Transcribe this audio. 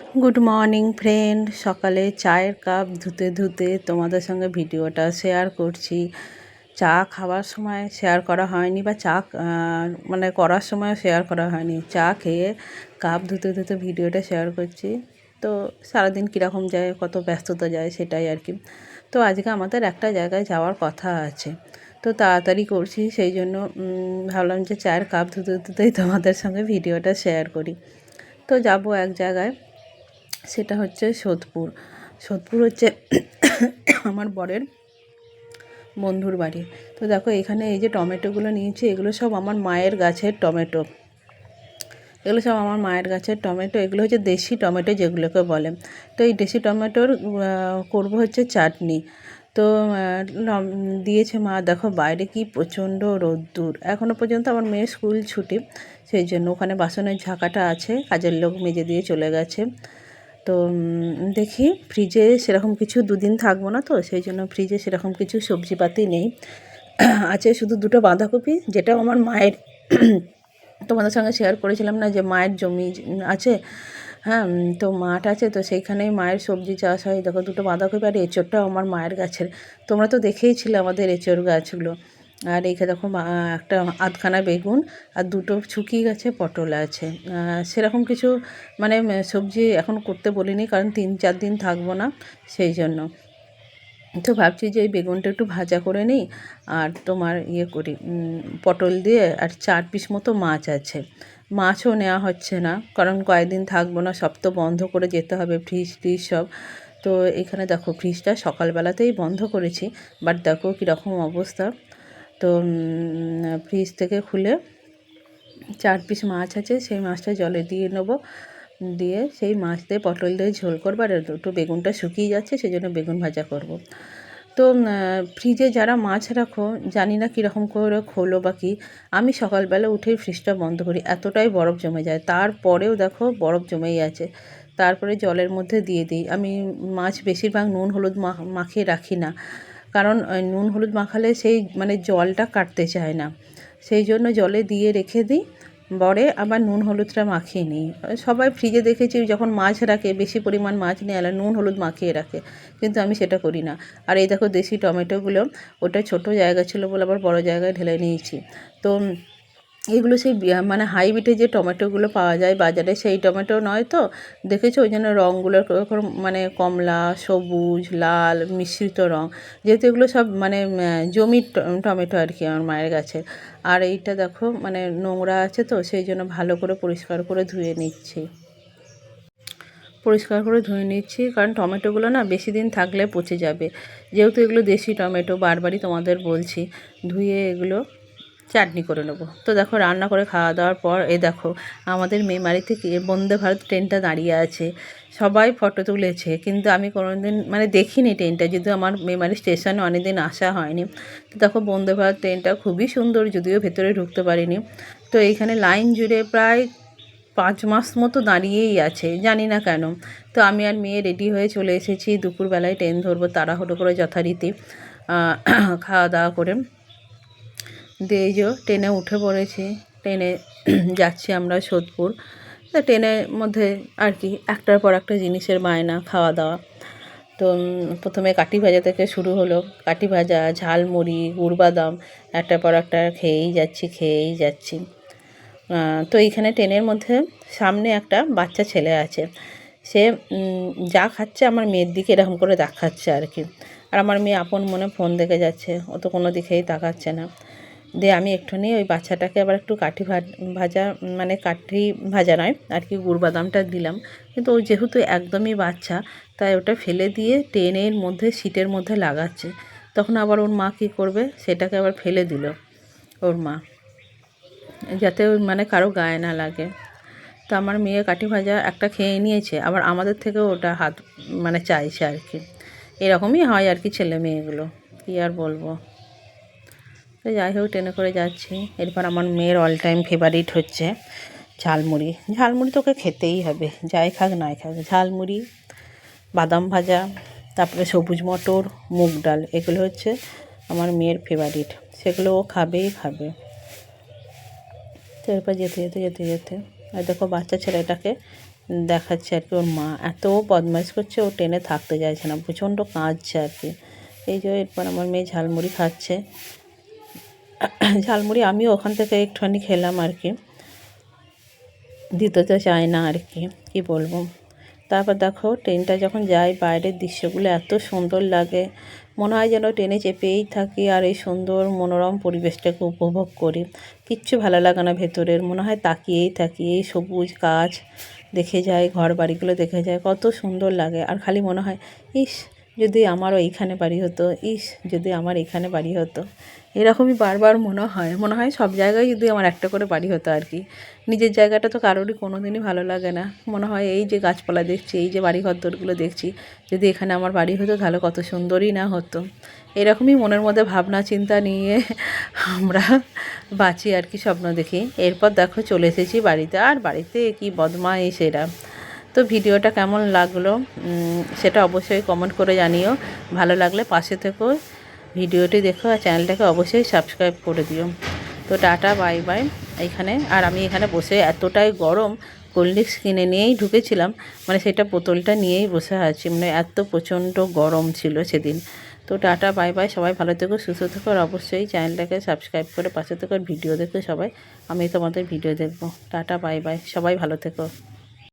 Good morning friend সকালে চায়ের cup ধুতে ধুতে তোমাদের সঙ্গে ভিডিওটা শেয়ার করছি। চা খাওয়ার সময় শেয়ার করা হয়নি বা চা মানে করার সময় শেয়ার করা হয়নি। চা খেয়ে কাপ ধুতে ধুতে ভিডিওটা শেয়ার করছি। তো সারাদিন কীরকম যায়, কত ব্যস্ততা যায় সেটাই আর কি। তো আজকে আমাদের একটা জায়গায় যাওয়ার কথা আছে। তো তাড়াতাড়ি করছি, সেই জন্য ভাবলাম যে চায়ের কাপ ধুতে ধুতেই তোমাদের সঙ্গে ভিডিওটা শেয়ার করি। তো যাব এক জায়গায়। সেটা হচ্ছে সোদপুর। সোদপুর হচ্ছে আমার বরের বন্ধুর বাড়ি। তো দেখো, এখানে এই যে টমেটোগুলো নিয়েছি, এগুলো সব আমার মায়ের গাছের টমেটো। এগুলো সব আমার মায়ের গাছের টমেটো। এগুলো হচ্ছে দেশি টমেটো যেগুলোকে বলে। তো এই দেশি টমেটোর করব হচ্ছে চাটনি। তো দিয়েছে মা, দেখো বাইরে কি প্রচণ্ড রোদ্দুর। এখনও পর্যন্ত আমার মেয়ের স্কুল ছুটি, সেই জন্য ওখানে বাসনের ঝাঁকাটা আছে, কাজের লোক মেজে দিয়ে চলে গেছে। তো দেখি ফ্রিজে সেরকম কিছু দুদিন থাকব না তো, সেই জন্য ফ্রিজে সেরকম কিছু সবজিপাতি নেই। আছে শুধু দুটো বাঁধাকপি যেটা আমার মায়ের তোমাদের সঙ্গে শেয়ার করেছিলাম না যে মায়ের জমি আছে। হ্যাঁ তো মাঠ আছে, তো সেইখানেই মায়ের সবজি চাষ হয়। দেখো দুটো বাঁধাকপি আর এঁচোড়টাও আমার মায়ের গাছের। তোমরা তো দেখেইছিলে আমাদের এঁচোড় গাছগুলো। আর এইখানে দেখো একটা আধখানা বেগুন আর দুটো শুকিয়ে গেছে পটল আছে। সেরকম কিছু মানে সবজি এখন করতে বলিনি কারণ তিন চার দিন থাকব না সেই জন্য। তো ভাবছি যে এই বেগুনটা একটু ভাজা করে নিই আর তোমার ইয়ে করি পটল দিয়ে আর চার পিস মতো মাছ আছে। মাছও নেওয়া হচ্ছে না কারণ কয়েকদিন থাকব না, সব তো বন্ধ করে যেতে হবে, ফ্রিজ ট্রিজ সব। তো এখানে দেখো ফ্রিজটা সকালবেলাতেই বন্ধ করেছি, বাট দেখো কীরকম অবস্থা। তো ফ্রিজ থেকে খুলে চার পিস মাছ আছে, সেই মাছটা জলে দিয়ে নেব। দিয়ে সেই মাছ দিয়ে পটল দিয়ে ঝোল করব আর একটু বেগুনটা শুকিয়ে যাচ্ছে সেই জন্য বেগুন ভাজা করব। তো ফ্রিজে যারা মাছ রাখো, জানি না কীরকম করে খোলো বা কী, আমি সকালবেলা উঠেই ফ্রিজটা বন্ধ করি, এতটাই বরফ জমে যায়। তারপরেও দেখো বরফ জমেই আছে, তারপরে জলের মধ্যে দিয়ে দিই। আমি মাছ বেশিরভাগ নুন, হলুদ মাখিয়ে রাখি না। কারণ নুন হলুদ মাখালে সেই মানে জলটা কাটতে চায় না। সেই জন্য জলে দিয়ে রেখে দিই। বরে আবার নুন হলুদটা মাখিয়ে নিই। সবাই ফ্রিজে দেখেছি যখন মাছ রাখে, বেশি পরিমাণ মাছ নিয়ে এলে নুন হলুদ মাখিয়ে রাখে। কিন্তু আমি সেটা করি না। আর এই দেখো দেশি টমেটোগুলো, ওটা ছোট জায়গা ছিল বলে আবার বড় জায়গায় ঢেলে নিয়েছি। তো এগুলো সেই মানে হাইব্রিডে যে টমেটোগুলো পাওয়া যায় বাজারে, সেই টমেটো নয় তো? দেখেছ ওই জন্য রঙগুলো মানে কমলা, সবুজ, লাল, মিশ্রিত রঙ যেহেতু এগুলো সব মানে জমির টমেটো আর কি আমার মায়ের গাছে আর এইটা দেখো মানে নোংরা আছে তো, সেই জন্য ভালো করে পরিষ্কার করে ধুয়ে নিচ্ছি। পরিষ্কার করে ধুয়ে নিচ্ছি, কারণ টমেটোগুলো না বেশি দিন থাকলে পচে যাবে। যেহেতু এগুলো দেশি টমেটো, বারবারই তোমাদের বলছি, ধুয়ে এগুলো চাটনি করে নেব। তো দেখো, রান্না করে খাওয়া দাওয়ার পর এ দেখো, আমাদের মেমারি থেকে বন্দে ভারত ট্রেনটা দাঁড়িয়ে আছে। সবাই ফটো তুলেছে, কিন্তু আমি কোনোদিন মানে দেখিনি ট্রেনটা, যদিও আমার মেমারি স্টেশনে অনেকদিন আসা হয়নি। তো দেখো, বন্দে ভারত ট্রেনটা খুবই সুন্দর, যদিও ভেতরে ঢুকতে পারিনি। তো এইখানে লাইন জুড়ে প্রায় পাঁচ মাস মতো দাঁড়িয়েই আছে, জানি না কেন। তো আমি আর মেয়ে রেডি হয়ে চলে এসেছি, দুপুরবেলায় ট্রেন ধরবো, তাড়াহুড়ো করে যথারীতি খাওয়া দাওয়া করে। দিয়ে যে ট্রেনে উঠে পড়েছি। ট্রেনে যাচ্ছি আমরা সোদপুর। তা ট্রেনের মধ্যে আর কি, একটার পর একটা জিনিসের বায়না খাওয়া দাওয়া তো প্রথমে কাঠি ভাজা থেকে শুরু হলো। কাঠি ভাজা, ঝালমুড়ি গুড় বাদাম একটার পর একটা খেয়েই যাচ্ছি খেয়েই যাচ্ছি। তো এইখানে ট্রেনের মধ্যে সামনে একটা বাচ্চা ছেলে আছে। সে যা খাচ্ছে আমার মেয়ের দিকে এরকম করে দেখাচ্ছে আর কি। আর আমার মেয়ে আপন মনে ফোন দেখে যাচ্ছে। ও তো কোনো দিকেই তাকাচ্ছে না। দিয়ে আমি একটুখানি ওই বাচ্চাটাকে আবার একটু কাঠি ভাজা মানে কাঠি ভাজা নয়, আর কি গুড় বাদামটা দিলাম। কিন্তু ও যেহেতু একদমই বাচ্চা, তাই ওটা ফেলে দিয়ে ট্রেনের মধ্যে সিটের মধ্যে লাগাচ্ছে। তখন আবার ওর মা কী করবে? সেটাকে আবার ফেলে দিল ওর মা। যাতে মানে কারও গায়ে না লাগে। তো আমার মেয়ে কাঠি ভাজা একটা খেয়ে নিয়েছে, আবার আমাদের থেকেও ওটা হাত মানে চাইছে আর কি। এরকমই হয় আর কি ছেলে মেয়েগুলো, কী আর বলব। তো যাই হোক, ট্রেনে করে যাচ্ছি। এরপর আমার মেয়ের অল টাইম ফেভারিট হচ্ছে ঝালমুড়ি। ঝালমুড়ি তোকে খেতেই হবে, যাই খাক, নাই খাক। ঝালমুড়ি, বাদাম ভাজা, তারপরে সবুজ মটর, মুগ ডাল, এগুলো হচ্ছে আমার মেয়ের ফেভারিট সেগুলো ও খাবেই খাবে। তো এরপর যেতে যেতে যেতে যেতে, আর দেখো বাচ্চা ছেলেটাকে দেখাচ্ছে আর কি, ওর মা এত বদমাইশ করছে, ও টেনে থাকতে চাইছে না, প্রচণ্ড কাঁদছে আর কি। এই যে এরপর আমার মেয়ে ঝালমুড়ি খাচ্ছে। ঝালমুড়ি আমিও ওখান থেকে একটুখানি খেলাম আর কি। দিতে তো চায় না আর কি, কী বলব। তারপর দেখো, ট্রেনটা যখন যায়, বাইরের দৃশ্যগুলো এত সুন্দর লাগে। মনে হয় যেন ট্রেনে চেপেই থাকি আর এই সুন্দর মনোরম পরিবেশটাকে উপভোগ করি। কিচ্ছু ভালো লাগে না ভেতরের, মনে হয় তাকিয়েই থাকি, এই সবুজ গাছ দেখে যায় ঘর বাড়িগুলো দেখে যায় কত সুন্দর লাগে। আর খালি মনে হয়, ইস, যদি আমারও এইখানে বাড়ি হতো, ইস, যদি আমার এখানে বাড়ি হতো। এরকমই বারবার মনে হয়। মনে হয় সব জায়গায় যদি আমার একটা করে বাড়ি হতো আর কি। নিজের জায়গাটা তো কারোরই কোনো দিনই ভালো লাগে না। মনে হয় এই যে গাছপালা দেখছি, এই যে বাড়ি ঘরদোরগুলো দেখছি, যদি এখানে আমার বাড়ি হতো তাহলে কত সুন্দরই না হতো। এরকমই মনের মধ্যে ভাবনা, চিন্তা নিয়ে আমরা বাঁচি আর কি স্বপ্ন দেখি। এরপর দেখো চলে এসেছি বাড়িতে। আর বাড়িতে কি বদমাইশ এরা। তো ভিডিওটা কেমন লাগল? সেটা অবশ্যই কমেন্ট করে জানিও। ভালো লাগলে পাশে থেকো। ভিডিওটি দেখো আর চ্যানেলটাকে অবশ্যই সাবস্ক্রাইব করে দিও। তো টাটা, বাই বাই। এখানে, আর আমি এখানে বসে এতটাই গরম কোল্ড ড্রিঙ্কস কিনে নিয়েই ঢুকেছিলাম। মানে সেটা বোতলটা নিয়েই বসে আছি। মানে এত প্রচণ্ড গরম ছিল সেদিন। তো টাটা, বাই বাই। সবাই ভালো থেকো, সুস্থ থেকো, আর অবশ্যই চ্যানেলটাকে সাবস্ক্রাইব করে পাশে থেকো ভিডিও দেখো সবাই। আমি তোমাদের ভিডিও দেখব। Tata, bye bye. সবাই ভালো থেকো।